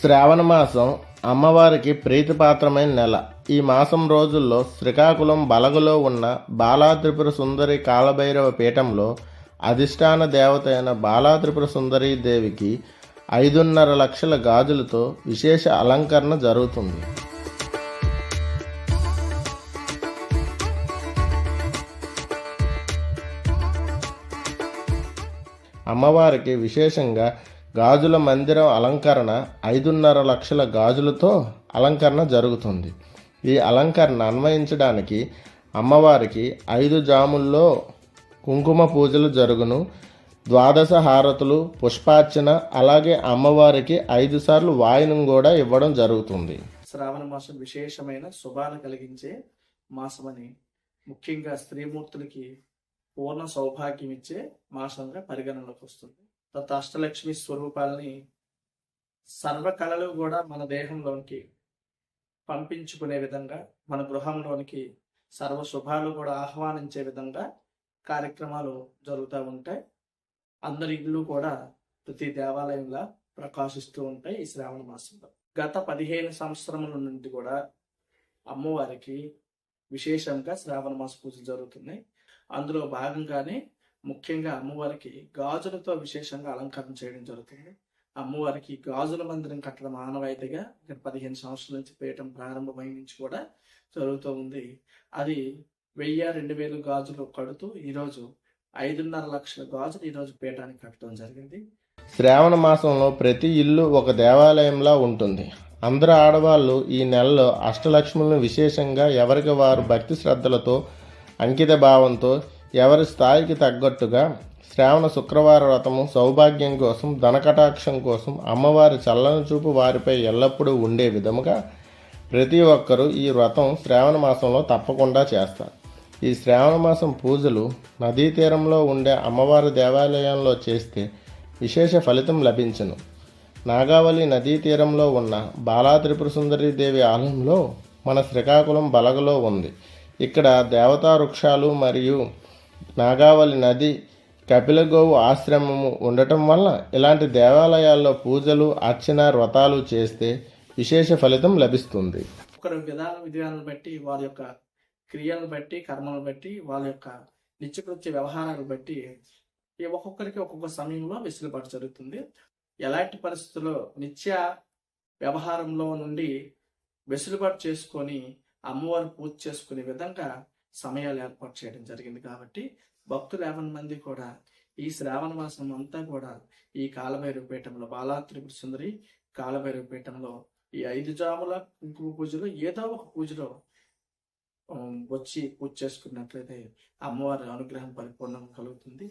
శ్రావణ మాసం అమ్మవారికి ప్రీతిపాత్రమైన నెల. ఈ మాసం రోజుల్లో శ్రీకాకుళం బలగలో ఉన్న బాలాత్రిపుర సుందరి కాలభైరవ పీఠంలో అధిష్టాన దేవత అయిన బాలాత్రిపుర సుందరీ దేవికి ఐదున్నర లక్షల గాజులతో విశేష అలంకరణ జరుగుతుంది. అమ్మవారికి విశేషంగా గాజుల మందిరం అలంకరణ ఐదున్నర లక్షల గాజులతో అలంకరణ జరుగుతుంది. ఈ అలంకరణ అన్వయించడానికి అమ్మవారికి ఐదు జాముల్లో కుంకుమ పూజలు జరుగును. ద్వాదశ హారతులు పుష్పార్చన అలాగే అమ్మవారికి ఐదు సార్లు వాయినం కూడా ఇవ్వడం జరుగుతుంది. శ్రావణ మాసం విశేషమైన శుభాలు కలిగించే మాసమని ముఖ్యంగా స్త్రీమూర్తులకి పూర్ణ సౌభాగ్యం ఇచ్చే మాసంగా పరిగణనలోకి వస్తుంది. తర్వాత అష్టలక్ష్మి స్వరూపాలని సర్వకళలు కూడా మన దేహంలోనికి పంపించుకునే విధంగా మన గృహంలోనికి సర్వ శుభాలు కూడా ఆహ్వానించే విధంగా కార్యక్రమాలు జరుగుతూ ఉంటాయి. అందరి ఇళ్ళు కూడా ప్రతి దేవాలయంలా ప్రకాశిస్తూ ఉంటాయి ఈ శ్రావణ మాసంలో. గత పదిహేను సంవత్సరముల నుండి కూడా అమ్మవారికి విశేషంగా శ్రావణ మాస పూజలు జరుగుతున్నాయి. అందులో భాగంగానే ముఖ్యంగా అమ్మవారికి గాజులతో విశేషంగా అలంకరణ చేయడం జరుగుతుంది. అమ్మవారికి గాజుల మందిరం కట్టడం ఆనవాయితీగా ఇక్కడ పదిహేను సంవత్సరాల నుంచి పీఠం ప్రారంభమైన నుంచి కూడా జరుగుతూ ఉంది. అది వెయ్యి రెండు వేలు గాజులు కడుతూ ఈరోజు ఐదున్నర లక్షల గాజులు ఈరోజు పీఠానికి కట్టడం జరిగింది. శ్రావణ మాసంలో ప్రతి ఇల్లు ఒక దేవాలయంలా ఉంటుంది. అందరు ఆడవాళ్ళు ఈ నెలలో అష్టలక్ష్ములను విశేషంగా ఎవరికి వారు భక్తి శ్రద్ధలతో అంకిత భావంతో ఎవరి స్థాయికి తగ్గట్టుగా శ్రావణ శుక్రవార వ్రతము సౌభాగ్యం కోసం ధనకటాక్షం కోసం అమ్మవారి చల్లని చూపు వారిపై ఎల్లప్పుడూ ఉండే విధముగా ప్రతి ఒక్కరూ ఈ వ్రతం శ్రావణ మాసంలో తప్పకుండా చేస్తారు. ఈ శ్రావణ మాసం పూజలు నదీ తీరంలో ఉండే అమ్మవారి దేవాలయంలో చేస్తే విశేష ఫలితం లభించను. నాగావళి నదీ తీరంలో ఉన్న బాలా త్రిపుర సుందరి దేవి ఆలయంలో మన శ్రీకాకుళం బలగలో ఉంది. ఇక్కడ దేవతా వృక్షాలు మరియు నాగావళి నది కపిలగోవు ఆశ్రమము ఉండటం వల్ల ఇలాంటి దేవాలయాల్లో పూజలు అర్చన వ్రతాలు చేస్తే విశేష ఫలితం లభిస్తుంది. ఒకరి విధాన విధానాలను బట్టి వారి యొక్క క్రియలను బట్టి కర్మలను బట్టి వాళ్ళ యొక్క నిత్యకృత్య వ్యవహారాలను బట్టి ఒక్కొక్కరికి ఒక్కొక్క సమయంలో వెసులుబాటు జరుగుతుంది. ఎలాంటి పరిస్థితుల్లో నిత్య వ్యవహారంలో నుండి వెసులుబాటు చేసుకొని అమ్మవారు పూజ చేసుకునే విధంగా సమయాలు ఏర్పాటు చేయడం జరిగింది కాబట్టి భక్తులు యాభై మంది కూడా ఈ శ్రావణ మాసం అంతా కూడా ఈ కాలభైరవ పీఠంలో బాలా సుందరి కాలభైరవ పీఠంలో ఈ ఐదు జాముల కుంకుమ పూజలో ఏదో ఒక పూజలో వచ్చి పూజ చేసుకున్నట్లయితే అమ్మవారి అనుగ్రహం పరిపూర్ణం కలుగుతుంది.